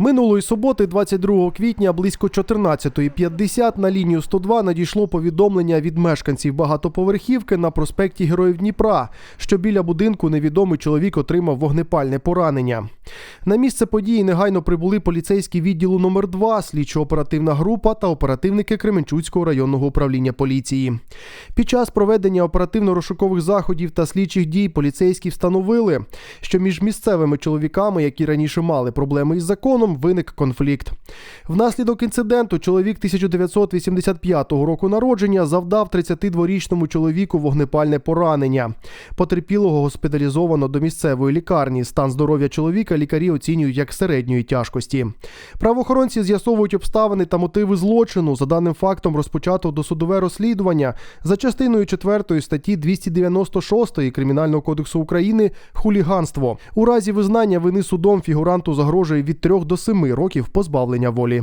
Минулої суботи, 22 квітня, близько 14.50 на лінію 102 надійшло повідомлення від мешканців багатоповерхівки на проспекті Героїв Дніпра, що біля будинку невідомий чоловік отримав вогнепальне поранення. На місце події негайно прибули поліцейські відділу номер 2 слідчо-оперативна група та оперативники Кременчуцького районного управління поліції. Під час проведення оперативно-розшукових заходів та слідчих дій поліцейські встановили, що між місцевими чоловіками, які раніше мали проблеми із законом, виник конфлікт. Внаслідок інциденту чоловік 1985 року народження завдав 32-річному чоловіку вогнепальне поранення. Потерпілого госпіталізовано до місцевої лікарні. Стан здоров'я чоловіка лікарі оцінюють як середньої тяжкості. Правоохоронці з'ясовують обставини та мотиви злочину. За даним фактом розпочато досудове розслідування за частиною 4 статті 296 Кримінального кодексу України хуліганство. У разі визнання вини судом фігуранту загрожує від 3 до 7 років позбавлення волі.